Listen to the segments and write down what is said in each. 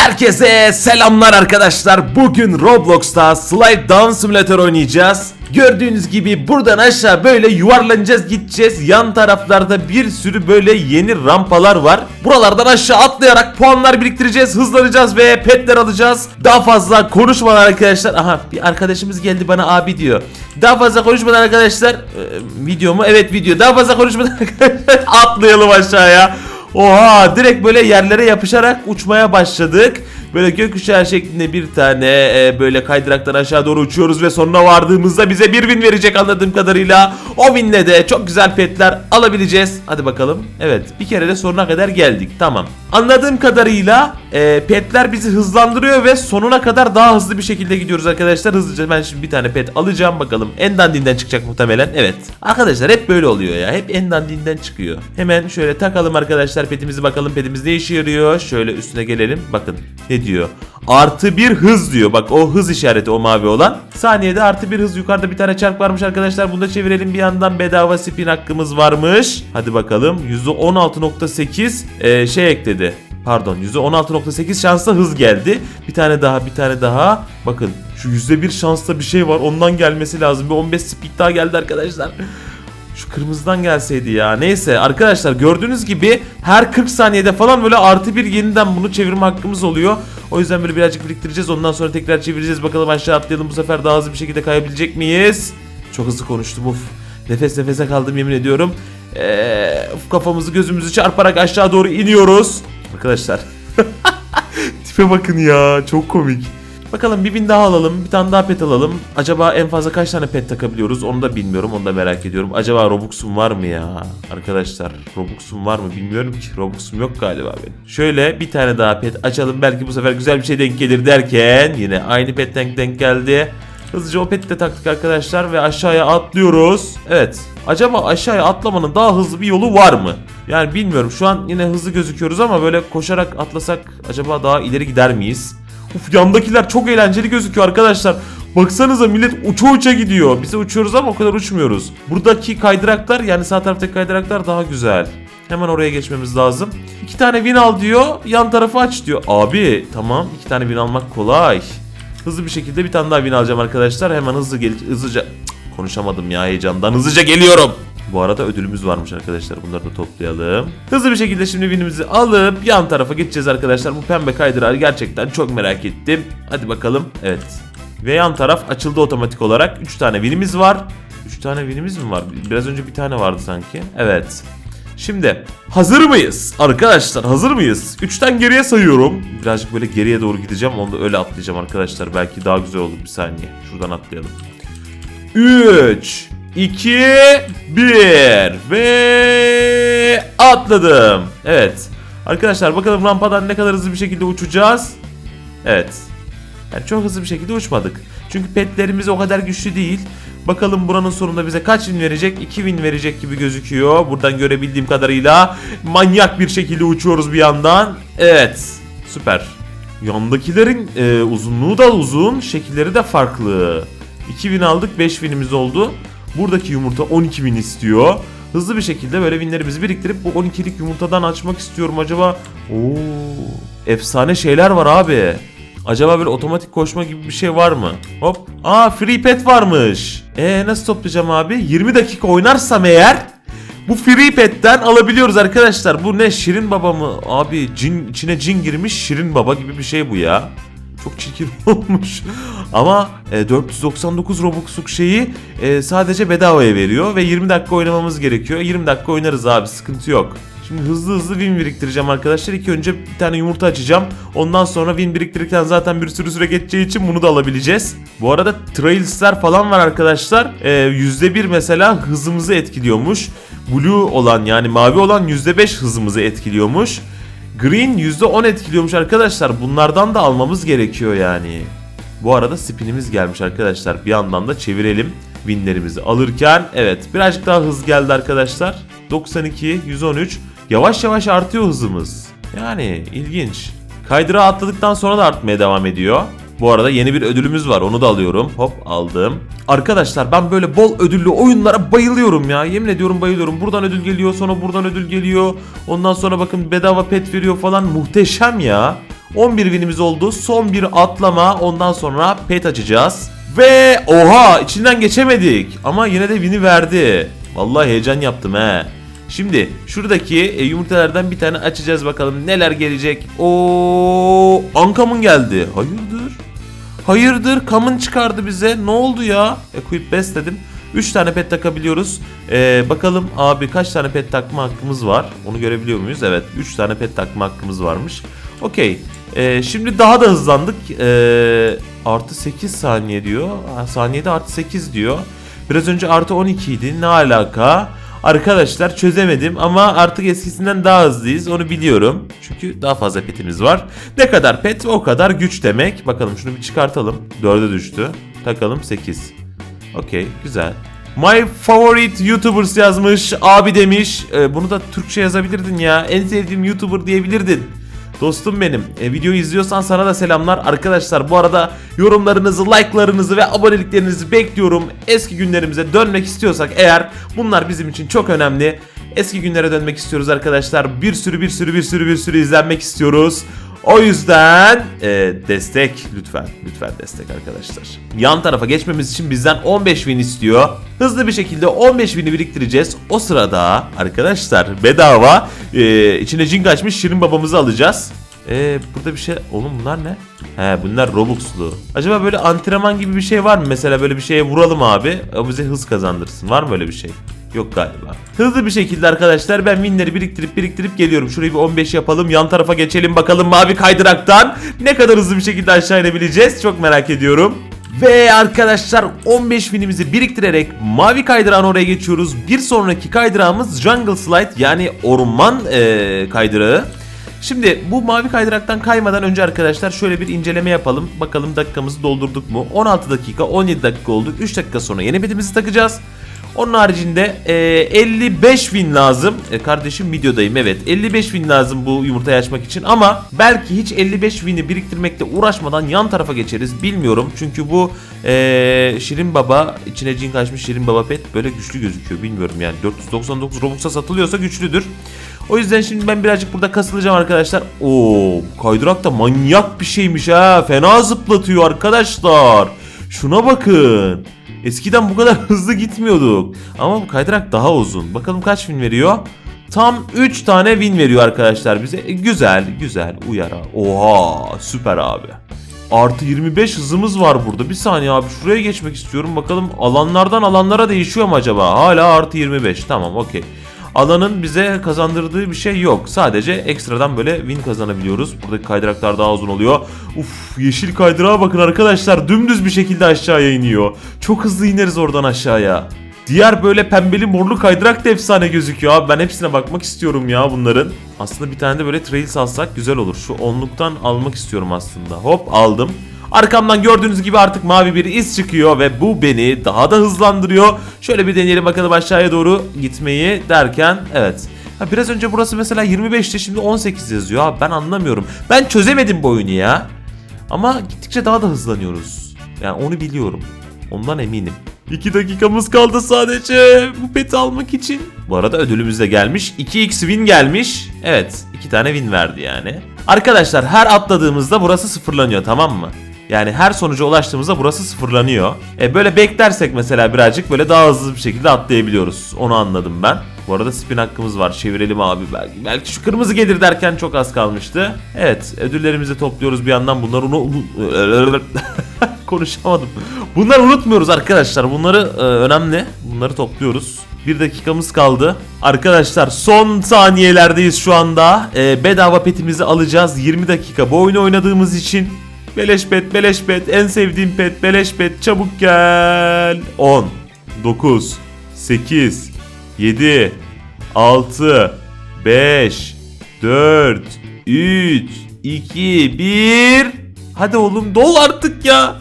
Herkese selamlar arkadaşlar. Bugün Roblox'ta Slide Down Simulator oynayacağız. Gördüğünüz gibi buradan aşağı böyle yuvarlanacağız gideceğiz. Yan taraflarda bir sürü böyle yeni rampalar var. Buralardan aşağı atlayarak puanlar biriktireceğiz, hızlanacağız ve petler alacağız. Daha fazla konuşmadan arkadaşlar. Aha bir arkadaşımız geldi bana abi diyor. Daha fazla konuşmadan arkadaşlar. Ee, video mu? Evet video. Daha fazla konuşmadan atlayalım aşağıya. Oha direkt böyle yerlere yapışarak uçmaya başladık. Böyle gökkuşağı şeklinde bir tane e, böyle kaydıraktan aşağı doğru uçuyoruz ve sonuna vardığımızda bize bir win verecek anladığım kadarıyla. O winle de çok güzel petler alabileceğiz. Hadi bakalım. Evet bir kere de sonuna kadar geldik. Tamam. Anladığım kadarıyla e, petler bizi hızlandırıyor ve sonuna kadar daha hızlı bir şekilde gidiyoruz arkadaşlar. Hızlıca ben şimdi bir tane pet alacağım bakalım. En dandinden çıkacak muhtemelen. Evet. Arkadaşlar hep böyle oluyor ya. Hep en dandinden çıkıyor. Hemen şöyle takalım arkadaşlar petimizi bakalım. Petimiz ne işe yarıyor? Şöyle üstüne gelelim. Bakın ne diyor? Artı bir hız diyor. Bak o hız işareti o mavi olan. Saniyede artı bir hız. Yukarıda bir tane çark varmış arkadaşlar. Bunu da çevirelim bir yandan. Bedava spin hakkımız varmış. Hadi bakalım. %16.8 e, şey ekledi. Pardon %16.8 şansla hız geldi. Bir tane daha bir tane daha. Bakın şu %1 şansla bir şey var. Ondan gelmesi lazım. Bir 15 speed daha geldi arkadaşlar. Şu kırmızıdan gelseydi ya. Neyse arkadaşlar gördüğünüz gibi her 40 saniyede falan böyle artı bir yeniden bunu çevirme hakkımız oluyor. O yüzden böyle birazcık biriktireceğiz. Ondan sonra tekrar çevireceğiz. Bakalım aşağı atlayalım. Bu sefer daha hızlı bir şekilde kayabilecek miyiz? Çok hızlı konuştum uf. Nefes nefese kaldım yemin ediyorum. Ee, kafamızı gözümüzü çarparak aşağı doğru iniyoruz. Arkadaşlar. Tipe bakın ya. Çok komik. Bakalım bir bin daha alalım. Bir tane daha pet alalım. Acaba en fazla kaç tane pet takabiliyoruz? Onu da bilmiyorum. Onu da merak ediyorum. Acaba Robux'um var mı ya? Arkadaşlar Robux'um var mı bilmiyorum ki. Robux'um yok galiba benim. Şöyle bir tane daha pet açalım. Belki bu sefer güzel bir şey denk gelir derken yine aynı pet denk denk geldi. Hızlıca o peti de taktık arkadaşlar ve aşağıya atlıyoruz. Evet. Acaba aşağıya atlamanın daha hızlı bir yolu var mı? Yani bilmiyorum. Şu an yine hızlı gözüküyoruz ama böyle koşarak atlasak acaba daha ileri gider miyiz? Uf yandakiler çok eğlenceli gözüküyor arkadaşlar. Baksanıza millet uça uça gidiyor. Biz uçuyoruz ama o kadar uçmuyoruz. Buradaki kaydıraklar yani sağ taraftaki kaydıraklar daha güzel. Hemen oraya geçmemiz lazım. İki tane win al diyor. Yan tarafı aç diyor. Abi tamam iki tane win almak kolay. Hızlı bir şekilde bir tane daha win alacağım arkadaşlar. Hemen hızlı gel hızlıca konuşamadım ya heyecandan. Hızlıca geliyorum. Bu arada ödülümüz varmış arkadaşlar. Bunları da toplayalım. Hızlı bir şekilde şimdi winimizi alıp yan tarafa geçeceğiz arkadaşlar. Bu pembe kaydırağı gerçekten çok merak ettim. Hadi bakalım. Evet. Ve yan taraf açıldı otomatik olarak. 3 tane winimiz var. 3 tane winimiz mi var? Biraz önce bir tane vardı sanki. Evet. Şimdi hazır mıyız? Arkadaşlar hazır mıyız? 3'ten geriye sayıyorum. Birazcık böyle geriye doğru gideceğim. Onu da öyle atlayacağım arkadaşlar. Belki daha güzel olur bir saniye. Şuradan atlayalım. 3 2 1 ve atladım. Evet. Arkadaşlar bakalım rampadan ne kadar hızlı bir şekilde uçacağız. Evet. Yani çok hızlı bir şekilde uçmadık. Çünkü petlerimiz o kadar güçlü değil. Bakalım buranın sonunda bize kaç win verecek? 2 win verecek gibi gözüküyor. Buradan görebildiğim kadarıyla manyak bir şekilde uçuyoruz bir yandan. Evet. Süper. Yandakilerin e, uzunluğu da uzun, şekilleri de farklı. 2 win aldık, 5 winimiz oldu. Buradaki yumurta 12 win istiyor. Hızlı bir şekilde böyle winlerimizi biriktirip bu 12'lik yumurtadan açmak istiyorum acaba. Oo, efsane şeyler var abi. Acaba böyle otomatik koşma gibi bir şey var mı? Hop. Aa free pet varmış. E nasıl toplayacağım abi? 20 dakika oynarsam eğer bu free pet'ten alabiliyoruz arkadaşlar. Bu ne Şirin Baba mı? Abi cin içine cin girmiş Şirin Baba gibi bir şey bu ya. Çok çirkin olmuş. Ama e, 499 Robux'luk şeyi e, sadece bedavaya veriyor ve 20 dakika oynamamız gerekiyor. 20 dakika oynarız abi sıkıntı yok. Şimdi hızlı hızlı win biriktireceğim arkadaşlar. İlk önce bir tane yumurta açacağım. Ondan sonra win biriktirirken zaten bir sürü süre geçeceği için bunu da alabileceğiz. Bu arada trails'ler falan var arkadaşlar. Ee, %1 mesela hızımızı etkiliyormuş. Blue olan yani mavi olan %5 hızımızı etkiliyormuş. Green %10 etkiliyormuş arkadaşlar. Bunlardan da almamız gerekiyor yani. Bu arada spinimiz gelmiş arkadaşlar. Bir yandan da çevirelim winlerimizi alırken. Evet birazcık daha hız geldi arkadaşlar. 92, 113. Yavaş yavaş artıyor hızımız. Yani ilginç. Kaydırağı atladıktan sonra da artmaya devam ediyor. Bu arada yeni bir ödülümüz var onu da alıyorum. Hop aldım. Arkadaşlar ben böyle bol ödüllü oyunlara bayılıyorum ya. Yemin ediyorum bayılıyorum. Buradan ödül geliyor sonra buradan ödül geliyor. Ondan sonra bakın bedava pet veriyor falan. Muhteşem ya. 11 winimiz oldu. Son bir atlama ondan sonra pet açacağız. Ve oha içinden geçemedik. Ama yine de win'i verdi. Vallahi heyecan yaptım he. Şimdi şuradaki e, yumurtalardan bir tane açacağız bakalım neler gelecek. Oo, Ankam'ın geldi. Hayırdır? Hayırdır? Kamın çıkardı bize. Ne oldu ya? Equip best dedim. 3 tane pet takabiliyoruz. Ee, bakalım abi kaç tane pet takma hakkımız var? Onu görebiliyor muyuz? Evet 3 tane pet takma hakkımız varmış. Okey. Ee, şimdi daha da hızlandık. Ee, artı 8 saniye diyor. Saniyede artı 8 diyor. Biraz önce artı 12 idi. Ne alaka? Arkadaşlar çözemedim ama artık eskisinden daha hızlıyız onu biliyorum. Çünkü daha fazla petimiz var. Ne kadar pet o kadar güç demek. Bakalım şunu bir çıkartalım. 4'e düştü. Takalım 8. Okey güzel. My favorite YouTubers yazmış. Abi demiş. Ee, bunu da Türkçe yazabilirdin ya. En sevdiğim YouTuber diyebilirdin. Dostum benim. E, videoyu izliyorsan sana da selamlar. Arkadaşlar bu arada yorumlarınızı, like'larınızı ve aboneliklerinizi bekliyorum. Eski günlerimize dönmek istiyorsak eğer bunlar bizim için çok önemli. Eski günlere dönmek istiyoruz arkadaşlar. Bir sürü bir sürü bir sürü bir sürü izlenmek istiyoruz. O yüzden e, destek lütfen lütfen destek arkadaşlar. Yan tarafa geçmemiz için bizden 15 win istiyor. Hızlı bir şekilde 15 win'i biriktireceğiz. O sırada arkadaşlar bedava e, içine cin kaçmış Şirin babamızı alacağız. E, burada bir şey oğlum bunlar ne? He bunlar Robux'lu. Acaba böyle antrenman gibi bir şey var mı? Mesela böyle bir şeye vuralım abi. O bize hız kazandırsın. Var mı öyle bir şey? Yok galiba. Hızlı bir şekilde arkadaşlar ben winleri biriktirip biriktirip geliyorum. Şurayı bir 15 yapalım. Yan tarafa geçelim bakalım mavi kaydıraktan. Ne kadar hızlı bir şekilde aşağı inebileceğiz. Çok merak ediyorum. Ve arkadaşlar 15 winimizi biriktirerek mavi kaydırağın oraya geçiyoruz. Bir sonraki kaydırağımız Jungle Slide yani orman eee, kaydırağı. Şimdi bu mavi kaydıraktan kaymadan önce arkadaşlar şöyle bir inceleme yapalım. Bakalım dakikamızı doldurduk mu? 16 dakika 17 dakika olduk. 3 dakika sonra yeni bedimizi takacağız. Onun haricinde e, 55 win lazım. E, kardeşim videodayım evet. 55 win lazım bu yumurtayı açmak için ama belki hiç 55 win'i biriktirmekte uğraşmadan yan tarafa geçeriz. Bilmiyorum. Çünkü bu e, Şirin Baba içine cin kaçmış Şirin Baba pet böyle güçlü gözüküyor. Bilmiyorum yani 499 Robux'a satılıyorsa güçlüdür. O yüzden şimdi ben birazcık burada kasılacağım arkadaşlar. Oo, kaydırak da manyak bir şeymiş ha. Fena zıplatıyor arkadaşlar. Şuna bakın. Eskiden bu kadar hızlı gitmiyorduk. Ama bu kaydırak daha uzun. Bakalım kaç win veriyor? Tam 3 tane win veriyor arkadaşlar bize. E, güzel, güzel. Uyar abi. Oha, süper abi. Artı 25 hızımız var burada. Bir saniye abi şuraya geçmek istiyorum. Bakalım alanlardan alanlara değişiyor mu acaba? Hala artı 25. Tamam okey. Alanın bize kazandırdığı bir şey yok. Sadece ekstradan böyle win kazanabiliyoruz. Buradaki kaydıraklar daha uzun oluyor. Uf yeşil kaydırağa bakın arkadaşlar. Dümdüz bir şekilde aşağıya iniyor. Çok hızlı ineriz oradan aşağıya. Diğer böyle pembeli morlu kaydırak da efsane gözüküyor abi. Ben hepsine bakmak istiyorum ya bunların. Aslında bir tane de böyle trails alsak güzel olur. Şu onluktan almak istiyorum aslında. Hop aldım. Arkamdan gördüğünüz gibi artık mavi bir iz çıkıyor ve bu beni daha da hızlandırıyor. Şöyle bir deneyelim bakalım aşağıya doğru gitmeyi derken evet. Ha biraz önce burası mesela 25'ti şimdi 18 yazıyor. Abi ben anlamıyorum. Ben çözemedim bu oyunu ya. Ama gittikçe daha da hızlanıyoruz. Yani onu biliyorum. Ondan eminim. 2 dakikamız kaldı sadece bu peti almak için. Bu arada ödülümüz de gelmiş. 2x win gelmiş. Evet 2 tane win verdi yani. Arkadaşlar her atladığımızda burası sıfırlanıyor tamam mı? Yani her sonuca ulaştığımızda burası sıfırlanıyor. E böyle beklersek mesela birazcık böyle daha hızlı bir şekilde atlayabiliyoruz. Onu anladım ben. Bu arada spin hakkımız var. Çevirelim abi belki. Belki şu kırmızı gelir derken çok az kalmıştı. Evet ödüllerimizi topluyoruz bir yandan. Bunları onu... Konuşamadım. Bunları unutmuyoruz arkadaşlar. Bunları e, önemli. Bunları topluyoruz. Bir dakikamız kaldı. Arkadaşlar son saniyelerdeyiz şu anda. E, bedava petimizi alacağız. 20 dakika bu oyunu oynadığımız için. Beleş pet, beleş pet. En sevdiğim pet, beleş pet. Çabuk gel. 10, 9, 8, 7, 6, 5, 4, 3, 2, 1. Hadi oğlum dol artık ya.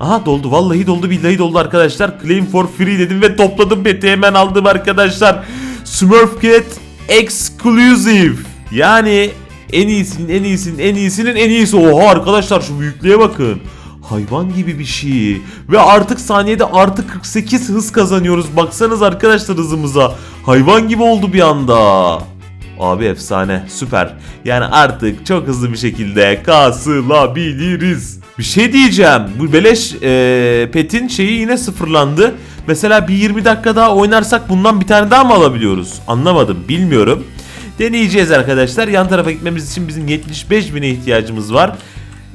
Aha doldu vallahi doldu billahi doldu arkadaşlar. Claim for free dedim ve topladım peti hemen aldım arkadaşlar. Smurf Cat Exclusive. Yani en iyisinin en iyisinin en iyisinin en iyisi. Oha arkadaşlar şu büyüklüğe bakın. Hayvan gibi bir şey. Ve artık saniyede artı 48 hız kazanıyoruz. Baksanız arkadaşlar hızımıza. Hayvan gibi oldu bir anda. Abi efsane süper. Yani artık çok hızlı bir şekilde kasılabiliriz. Bir şey diyeceğim. Bu beleş e, petin şeyi yine sıfırlandı. Mesela bir 20 dakika daha oynarsak bundan bir tane daha mı alabiliyoruz? Anlamadım bilmiyorum. Deneyeceğiz arkadaşlar. Yan tarafa gitmemiz için bizim 75 bine ihtiyacımız var.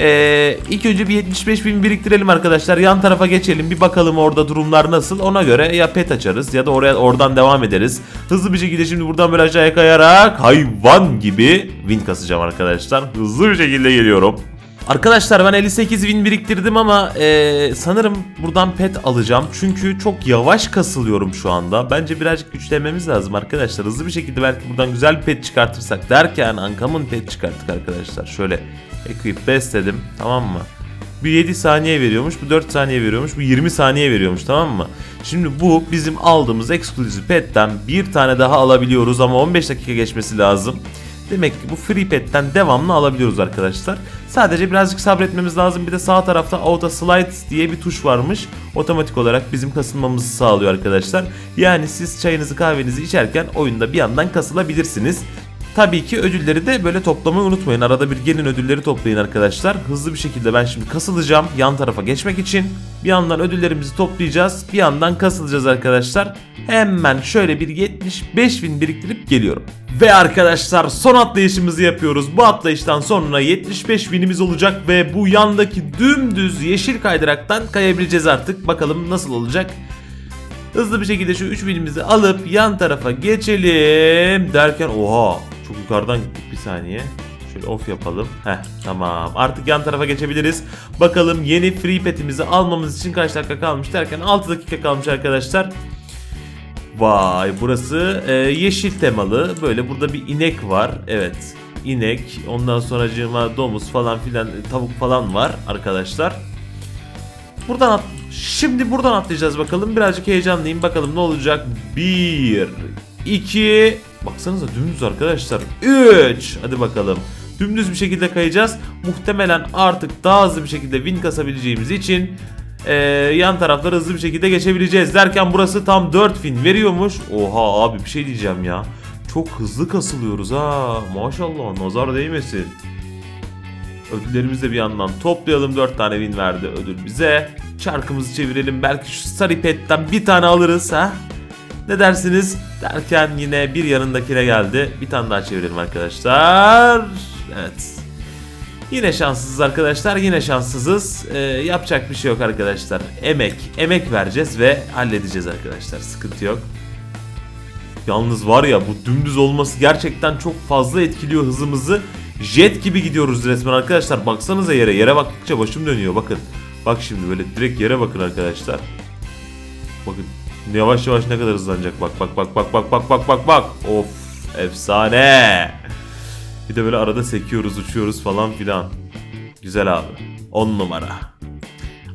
Ee, ilk önce bir 75 bin biriktirelim arkadaşlar. Yan tarafa geçelim. Bir bakalım orada durumlar nasıl. Ona göre ya pet açarız ya da oraya oradan devam ederiz. Hızlı bir şekilde şimdi buradan böyle aşağıya kayarak hayvan gibi win kasacağım arkadaşlar. Hızlı bir şekilde geliyorum. Arkadaşlar ben 58 win biriktirdim ama ee, sanırım buradan pet alacağım. Çünkü çok yavaş kasılıyorum şu anda. Bence birazcık güçlenmemiz lazım arkadaşlar. Hızlı bir şekilde belki buradan güzel bir pet çıkartırsak derken Ankam'ın pet çıkarttık arkadaşlar. Şöyle equip best dedim tamam mı? Bu 7 saniye veriyormuş, bu 4 saniye veriyormuş, bu 20 saniye veriyormuş tamam mı? Şimdi bu bizim aldığımız eksklusif petten bir tane daha alabiliyoruz ama 15 dakika geçmesi lazım. Demek ki bu free pet'ten devamlı alabiliyoruz arkadaşlar. Sadece birazcık sabretmemiz lazım. Bir de sağ tarafta auto slide diye bir tuş varmış. Otomatik olarak bizim kasılmamızı sağlıyor arkadaşlar. Yani siz çayınızı kahvenizi içerken oyunda bir yandan kasılabilirsiniz. Tabii ki ödülleri de böyle toplamayı unutmayın. Arada bir gelin ödülleri toplayın arkadaşlar. Hızlı bir şekilde ben şimdi kasılacağım yan tarafa geçmek için. Bir yandan ödüllerimizi toplayacağız. Bir yandan kasılacağız arkadaşlar. Hemen şöyle bir 75 bin biriktirip geliyorum. Ve arkadaşlar son atlayışımızı yapıyoruz. Bu atlayıştan sonra 75 binimiz olacak ve bu yandaki dümdüz yeşil kaydıraktan kayabileceğiz artık. Bakalım nasıl olacak. Hızlı bir şekilde şu 3 binimizi alıp yan tarafa geçelim derken oha çok yukarıdan gittik bir saniye. Şöyle off yapalım. Heh tamam artık yan tarafa geçebiliriz. Bakalım yeni free petimizi almamız için kaç dakika kalmış derken 6 dakika kalmış arkadaşlar. Vay burası e, yeşil temalı. Böyle burada bir inek var. Evet inek. Ondan sonra domuz falan filan tavuk falan var arkadaşlar. Buradan at Şimdi buradan atlayacağız bakalım. Birazcık heyecanlıyım. Bakalım ne olacak. 1 2 Baksanıza dümdüz arkadaşlar. 3 Hadi bakalım. Dümdüz bir şekilde kayacağız. Muhtemelen artık daha hızlı bir şekilde win kasabileceğimiz için ee, yan tarafları hızlı bir şekilde geçebileceğiz. Derken burası tam 4 win veriyormuş. Oha abi bir şey diyeceğim ya. Çok hızlı kasılıyoruz ha. Maşallah nazar değmesin. Ödüllerimizi de bir yandan toplayalım. 4 tane win verdi ödül bize. Çarkımızı çevirelim. Belki şu sarı petten bir tane alırız ha. Ne dersiniz? Derken yine bir yanındakine geldi. Bir tane daha çevirelim arkadaşlar. Evet. Yine şanssızız arkadaşlar. Yine şanssızız. Ee, yapacak bir şey yok arkadaşlar. Emek. Emek vereceğiz ve halledeceğiz arkadaşlar. Sıkıntı yok. Yalnız var ya bu dümdüz olması gerçekten çok fazla etkiliyor hızımızı. Jet gibi gidiyoruz resmen arkadaşlar. Baksanıza yere. Yere baktıkça başım dönüyor bakın. Bak şimdi böyle direkt yere bakın arkadaşlar. Bakın yavaş yavaş ne kadar hızlanacak. Bak bak bak bak bak bak bak bak bak. Of efsane. Bir de böyle arada sekiyoruz uçuyoruz falan filan. Güzel abi. 10 numara.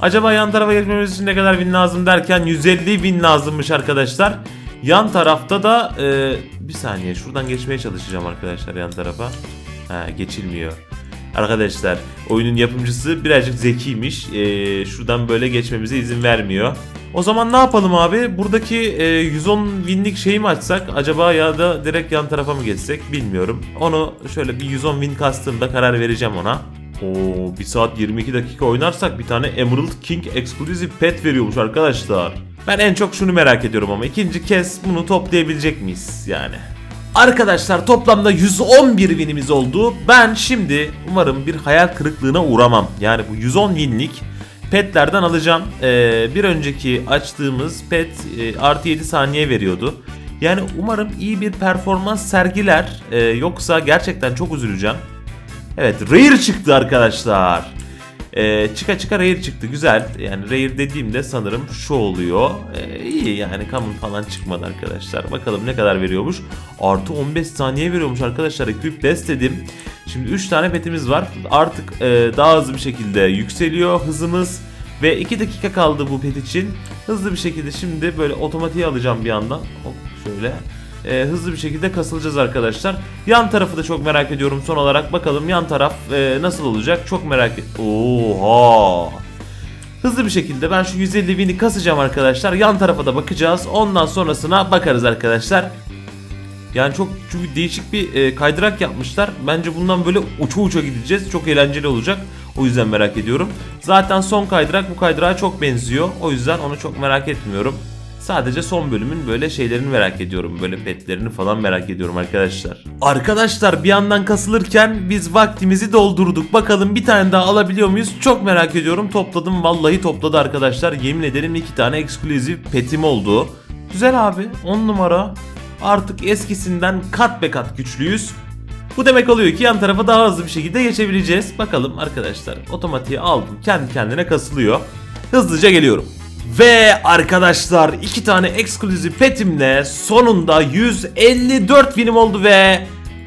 Acaba yan tarafa geçmemiz için ne kadar win lazım derken 150 win lazımmış arkadaşlar. Yan tarafta da e, bir saniye şuradan geçmeye çalışacağım arkadaşlar yan tarafa. Ha, geçilmiyor. Arkadaşlar oyunun yapımcısı birazcık zekiymiş. Ee, şuradan böyle geçmemize izin vermiyor. O zaman ne yapalım abi? Buradaki e, 110 winlik şeyi mi açsak acaba ya da direkt yan tarafa mı geçsek bilmiyorum. Onu şöyle bir 110 win kastığımda karar vereceğim ona. Oo 1 saat 22 dakika oynarsak bir tane Emerald King Exclusive Pet veriyormuş arkadaşlar. Ben en çok şunu merak ediyorum ama ikinci kez bunu toplayabilecek miyiz yani? Arkadaşlar toplamda 111 winimiz oldu. Ben şimdi umarım bir hayal kırıklığına uğramam. Yani bu 110 winlik petlerden alacağım. Ee, bir önceki açtığımız pet e, artı 7 saniye veriyordu. Yani umarım iyi bir performans sergiler. Ee, yoksa gerçekten çok üzüleceğim. Evet Rare çıktı arkadaşlar. Ee, çıka çıka Rare çıktı güzel. Yani Rare dediğimde sanırım şu oluyor. Ee, iyi yani common falan çıkmadı arkadaşlar. Bakalım ne kadar veriyormuş. Artı 15 saniye veriyormuş arkadaşlar. Equip Best dedim. Şimdi 3 tane petimiz var. Artık e, daha hızlı bir şekilde yükseliyor hızımız. Ve 2 dakika kaldı bu pet için. Hızlı bir şekilde şimdi böyle otomatiğe alacağım bir yandan. Hop şöyle e, hızlı bir şekilde kasılacağız arkadaşlar. Yan tarafı da çok merak ediyorum son olarak. Bakalım yan taraf e, nasıl olacak çok merak et. Oha! Hızlı bir şekilde ben şu 150 win'i kasacağım arkadaşlar. Yan tarafa da bakacağız. Ondan sonrasına bakarız arkadaşlar. Yani çok çünkü değişik bir e, kaydırak yapmışlar. Bence bundan böyle uça uça gideceğiz. Çok eğlenceli olacak. O yüzden merak ediyorum. Zaten son kaydırak bu kaydırağa çok benziyor. O yüzden onu çok merak etmiyorum. Sadece son bölümün böyle şeylerini merak ediyorum. Böyle petlerini falan merak ediyorum arkadaşlar. Arkadaşlar bir yandan kasılırken biz vaktimizi doldurduk. Bakalım bir tane daha alabiliyor muyuz? Çok merak ediyorum. Topladım vallahi topladı arkadaşlar. Yemin ederim iki tane ekskluzif petim oldu. Güzel abi 10 numara. Artık eskisinden kat be kat güçlüyüz. Bu demek oluyor ki yan tarafa daha hızlı bir şekilde geçebileceğiz. Bakalım arkadaşlar otomatiğe aldım. Kendi kendine kasılıyor. Hızlıca geliyorum. Ve arkadaşlar iki tane ekskluzif petimle sonunda 154 binim oldu ve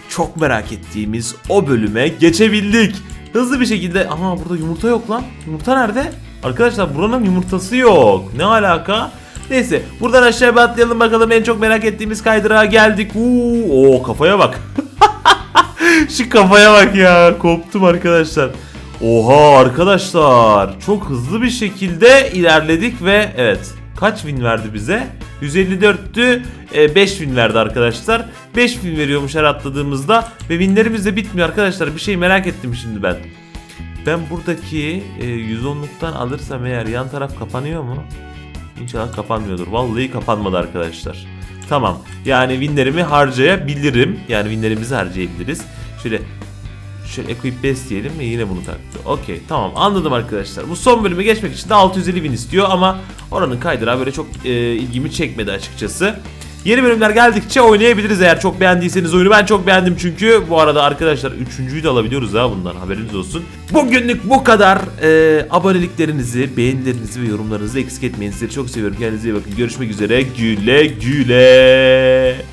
çok merak ettiğimiz o bölüme geçebildik. Hızlı bir şekilde ama burada yumurta yok lan. Yumurta nerede? Arkadaşlar buranın yumurtası yok. Ne alaka? Neyse buradan aşağıya atlayalım bakalım en çok merak ettiğimiz kaydırağa geldik. Uuu, kafaya bak. Şu kafaya bak ya. Koptum arkadaşlar. Oha arkadaşlar. Çok hızlı bir şekilde ilerledik ve evet. Kaç win verdi bize? 154'tü. 5 win verdi arkadaşlar. 5 win veriyormuş her atladığımızda. Ve winlerimiz de bitmiyor arkadaşlar. Bir şey merak ettim şimdi ben. Ben buradaki e, 110'luktan alırsam eğer yan taraf kapanıyor mu? İnşallah kapanmıyordur. Vallahi kapanmadı arkadaşlar. Tamam. Yani winlerimi harcayabilirim. Yani winlerimizi harcayabiliriz. Şöyle Şöyle equip best diyelim ve yine bunu taktı. Okey tamam anladım arkadaşlar. Bu son bölüme geçmek için de 650 bin istiyor ama oranın kaydırağı böyle çok e, ilgimi çekmedi açıkçası. Yeni bölümler geldikçe oynayabiliriz eğer çok beğendiyseniz oyunu. Ben çok beğendim çünkü. Bu arada arkadaşlar üçüncüyü de alabiliyoruz ha bundan haberiniz olsun. Bugünlük bu kadar. Ee, aboneliklerinizi, beğenilerinizi ve yorumlarınızı eksik etmeyin. Sizleri çok seviyorum. Kendinize iyi bakın. Görüşmek üzere. Güle güle.